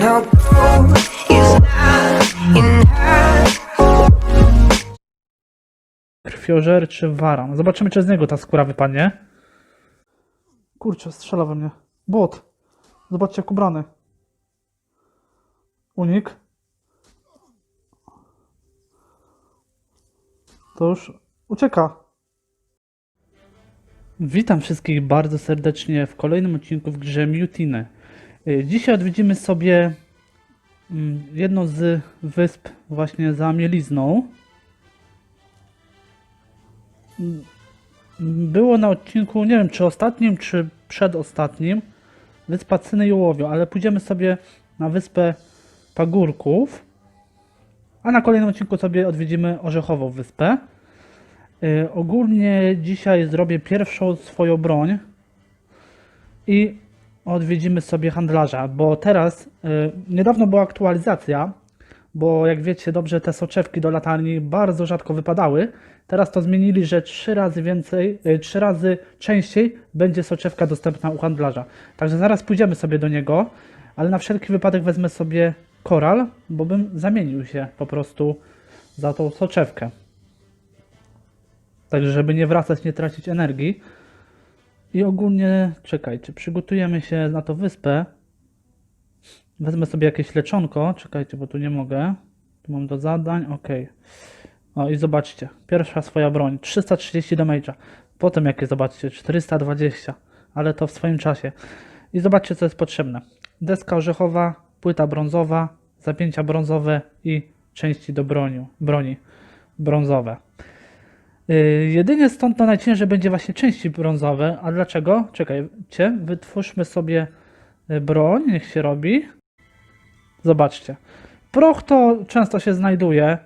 no gold is not enough. Krwiożerczy waran. Zobaczymy, czy z niego ta skóra wypadnie. Kurczę, strzela we mnie. Bot. Zobaczcie, jak ubrany. Unik. To już ucieka. Witam wszystkich bardzo serdecznie w kolejnym odcinku w grze Mutiny. Y, Dzisiaj odwiedzimy sobie mm, jedną z wysp właśnie za Mielizną. było na odcinku, nie wiem czy ostatnim, czy przedostatnim, wyspa Cyny i ale pójdziemy sobie na wyspę Pagórków, a na kolejnym odcinku sobie odwiedzimy Orzechową wyspę. Yy, ogólnie dzisiaj zrobię pierwszą swoją broń i odwiedzimy sobie handlarza, bo teraz, yy, niedawno była aktualizacja, bo jak wiecie dobrze, te soczewki do latarni bardzo rzadko wypadały. Teraz to zmienili, że trzy razy więcej, y, trzy razy częściej będzie soczewka dostępna u handlarza. Także zaraz pójdziemy sobie do niego, ale na wszelki wypadek wezmę sobie koral, bo bym zamienił się po prostu za tą soczewkę. Także żeby nie wracać, nie tracić energii. I ogólnie, czekajcie, przygotujemy się na tą wyspę. Wezmę sobie jakieś leczonko. Czekajcie, bo tu nie mogę. Tu mam do zadań. Ok. O i zobaczcie. Pierwsza swoja broń. 330 damage'a. Potem jakie zobaczcie. 420. Ale to w swoim czasie. I zobaczcie co jest potrzebne. Deska orzechowa, płyta brązowa, zapięcia brązowe i części do broni. broni brązowe. Yy, jedynie stąd to najciężej będzie właśnie części brązowe. A dlaczego? Czekajcie. Wytwórzmy sobie y, broń. Niech się robi. Zobaczcie. Proch to często się znajduje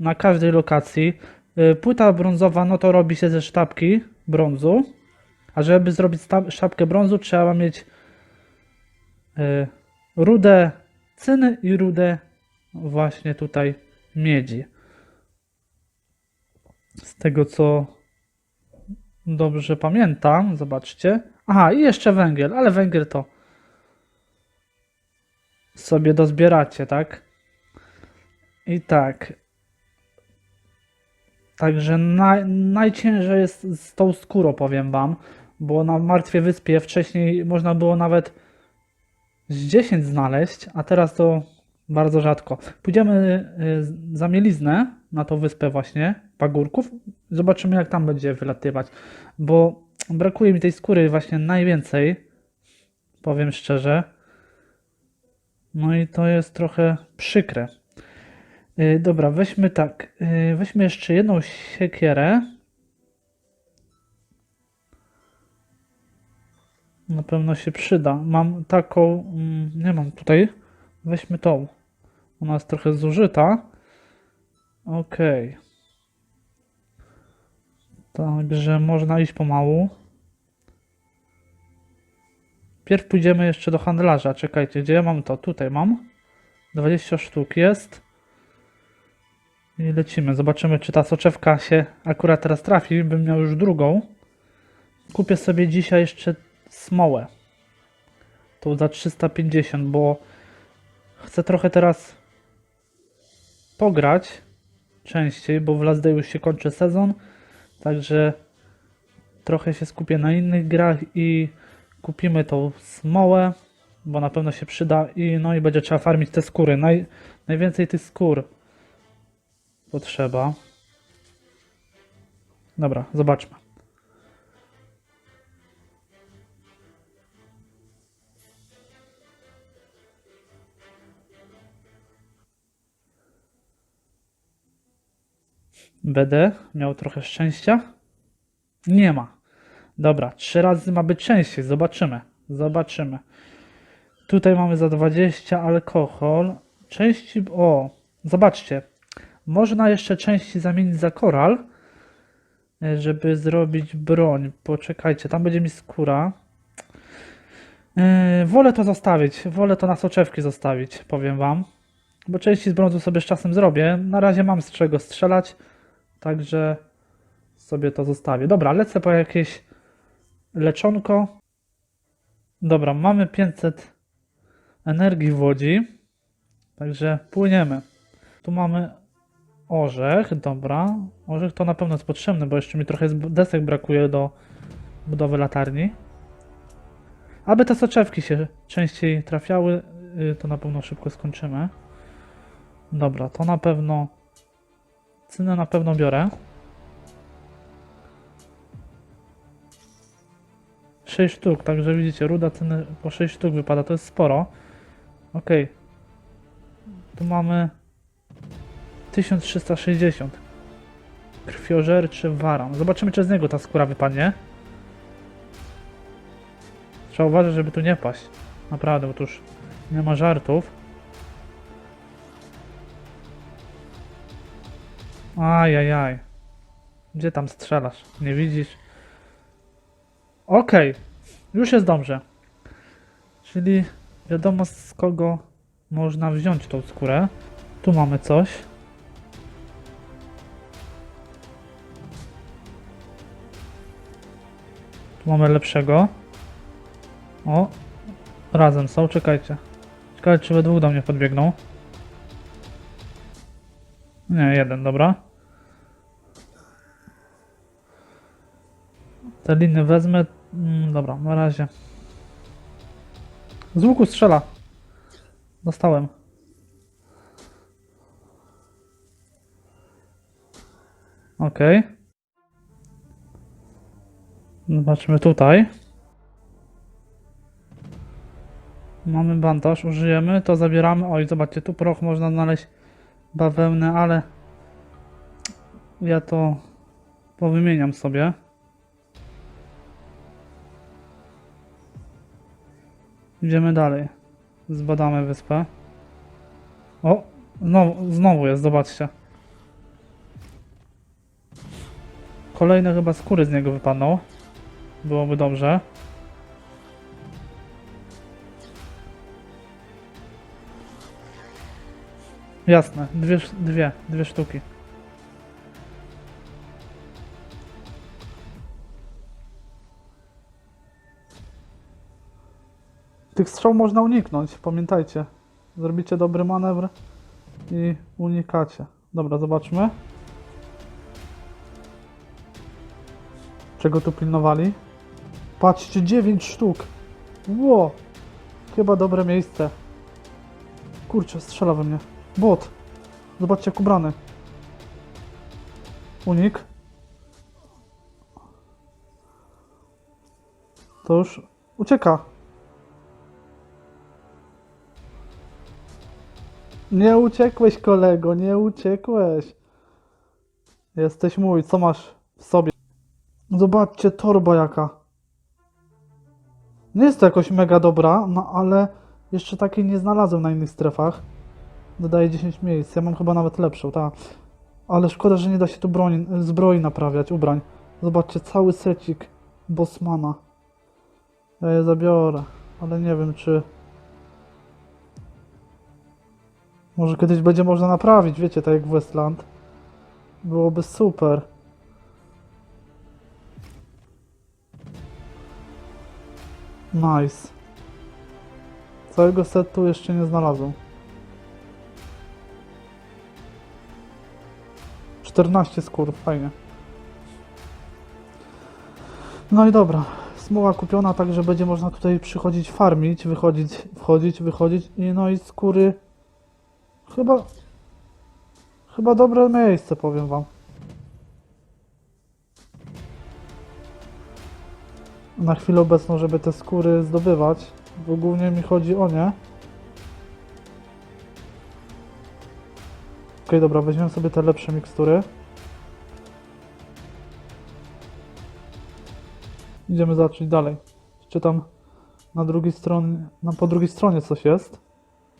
na każdej lokacji. Y, Płyta brązowa, no to robi się ze sztabki brązu. A żeby zrobić sztabkę brązu, trzeba mieć y, rudę cyny i rudę właśnie tutaj miedzi. Z tego co dobrze pamiętam, zobaczcie. Aha, i jeszcze węgiel, ale węgiel to sobie dozbieracie, tak? I tak. Także naj, najciężej jest z tą skórą, powiem wam, bo na Martwej Wyspie wcześniej można było nawet z 10 znaleźć, a teraz to bardzo rzadko. Pójdziemy y, za mieliznę na tą wyspę właśnie, Pagórków. Zobaczymy jak tam będzie wylatywać, bo brakuje mi tej skóry właśnie najwięcej, powiem szczerze. No i to jest trochę przykre. Yy, dobra, weźmy tak. Yy, weźmy jeszcze jedną siekierę. Na pewno się przyda. Mam taką. Mm, nie mam tutaj. Weźmy tą. Ona jest trochę zużyta. Okej. Także można iść pomału. Pierw pójdziemy jeszcze do handlarza. Czekajcie, gdzie ja mam to? Tutaj mam. 20 sztuk jest. I lecimy. Zobaczymy, czy ta soczewka się akurat teraz trafi. Bym miał już drugą. Kupię sobie dzisiaj jeszcze smołę. Tą za 350, bo chcę trochę teraz pograć częściej, bo w Last Day już się kończy sezon. Także trochę się skupię na innych grach i kupimy tą smołę, bo na pewno się przyda i no i będzie trzeba farmić te skóry. Naj, najwięcej tych skór potrzeba. Dobra, zobaczmy. BD miał trochę szczęścia. Nie ma. Dobra, trzy razy ma być częściej. Zobaczymy. Zobaczymy. Tutaj mamy za 20 alkohol. Części. O, zobaczcie. Można jeszcze części zamienić za koral, e, żeby zrobić broń. Poczekajcie, tam będzie mi skóra. Yy, wolę to zostawić. Wolę to na soczewki zostawić, powiem wam. Bo części z brązu sobie z czasem zrobię. Na razie mam z czego strzelać. Także sobie to zostawię. Dobra, lecę po jakieś leczonko. Dobra, mamy 500 energii w łodzi. Także płyniemy. Tu mamy orzech, dobra. Orzech to na pewno jest potrzebny, bo jeszcze mi trochę desek brakuje do budowy latarni. Aby te soczewki się częściej trafiały, y, to na pewno szybko skończymy. Dobra, to na pewno. Cynę na pewno biorę. 6 sztuk, także widzicie, ruda ceny po 6 sztuk wypada, to jest sporo. Ok. Tu mamy 1360. Krwiożerczy waran. Zobaczymy, czy z niego ta skóra wypadnie. Trzeba uważać, żeby tu nie paść. Naprawdę, bo tu już nie ma żartów. Ajajaj. Gdzie tam strzelasz? Nie widzisz? Okej. Już jest dobrze. Czyli wiadomo z kogo można wziąć tą skórę. Tu mamy coś. Tu mamy lepszego. O, razem są, czekajcie. Ciekawe, czy we dwóch do mnie podbiegną. Nie, jeden, dobra. Te liny wezmę. Mm, dobra, na razie. Z łuku strzela. Dostałem. Okej. Zobaczmy tutaj. Mamy bandaż, użyjemy, to zabieramy. Oj, zobaczcie, tu proch można znaleźć bawełnę, ale ja to powymieniam sobie. Idziemy dalej. Zbadamy wyspę. O, znowu, znowu jest, zobaczcie. Kolejne chyba skóry z niego wypadną. Byłoby dobrze. Jasne, dwie, dwie, dwie sztuki. Tych strzał można uniknąć, pamiętajcie. Zrobicie dobry manewr i unikacie. Dobra, zobaczmy. Czego tu pilnowali? Patrzcie, 9 sztuk. Ło! Chyba dobre miejsce. Kurczę, strzela we mnie. Bot. Zobaczcie, jak ubrany. Unik. To już ucieka. Nie uciekłeś, kolego, nie uciekłeś. Jesteś mój, co masz w sobie? Zobaczcie, torba jaka. Nie jest to jakoś mega dobra, no ale jeszcze takiej nie znalazłem na innych strefach. Dodaje 10 miejsc, ja mam chyba nawet lepszą, tak. Ale szkoda, że nie da się tu broni, zbroi naprawiać, ubrań. Zobaczcie, cały secik Bosmana. Ja je zabiorę, ale nie wiem czy... Może kiedyś będzie można naprawić, wiecie, tak jak w Westland. Byłoby super. Nice. Całego setu jeszcze nie znalazłem. 14 skór, fajnie. No i dobra. Smoła kupiona, także będzie można tutaj przychodzić farmić, wychodzić, wchodzić, wychodzić i no i skóry chyba chyba dobre miejsce, powiem wam. Na chwilę obecną, żeby te skóry zdobywać, bo głównie mi chodzi o nie. Dobra, weźmiemy sobie te lepsze mikstury. Idziemy zacząć dalej. Czy tam na drugiej stronie, na po drugiej stronie coś jest?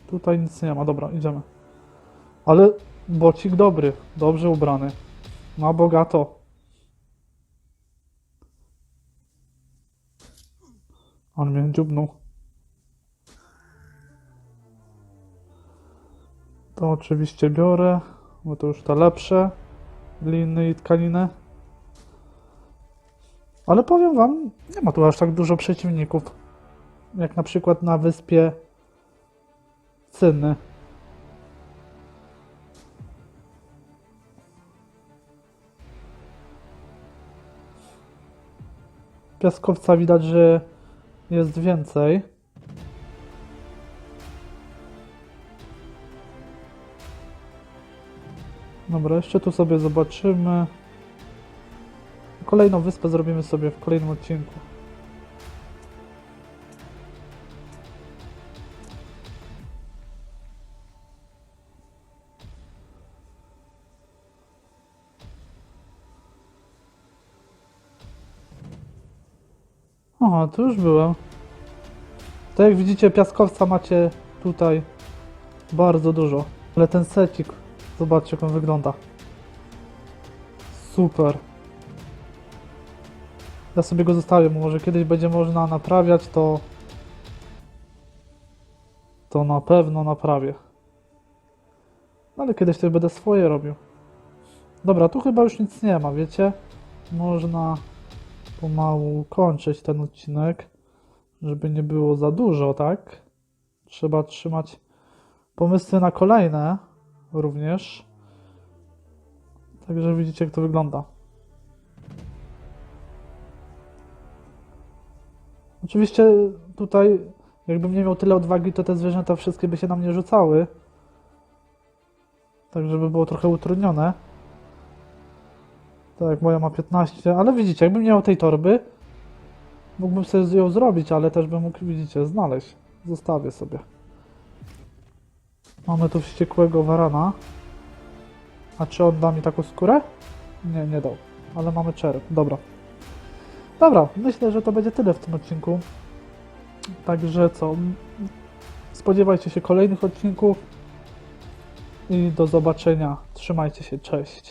Tutaj nic nie ma, dobra, idziemy. Ale bocik dobry, dobrze ubrany. Ma bogato. On mnie dziubnął. To oczywiście biorę, bo to już te lepsze liny i tkaniny. Ale powiem wam, nie ma tu aż tak dużo przeciwników. Jak na przykład na wyspie cynny. Piaskowca widać, że jest więcej. Dobra, jeszcze tu sobie zobaczymy. Kolejną wyspę zrobimy sobie w kolejnym odcinku. Aha, tu już byłem. Tak jak widzicie, piaskowca macie tutaj bardzo dużo. Ale ten secik, zobaczcie jak on wygląda. Super. Ja sobie go zostawię, bo może kiedyś będzie można naprawiać, to... To na pewno naprawię. No ale kiedyś też będę swoje robił. Dobra, tu chyba już nic nie ma, wiecie? Można pomału kończyć ten odcinek, żeby nie było za dużo, tak? Trzeba trzymać pomysły na kolejne również. Także widzicie, jak to wygląda. Oczywiście tutaj, jakbym nie miał tyle odwagi, to te zwierzęta wszystkie by się na mnie rzucały. Tak, żeby było trochę utrudnione. Tak, moja ma 15, ale widzicie, jakbym nie miał tej torby, mógłbym sobie ją zrobić, ale też bym mógł, widzicie, znaleźć. Zostawię sobie. Mamy tu wściekłego warana. A czy on da mi taką skórę? Nie, nie dał. Ale mamy czerw. Dobra. Dobra, myślę, że to będzie tyle w tym odcinku. Także co? Spodziewajcie się kolejnych odcinków. I do zobaczenia. Trzymajcie się. Cześć.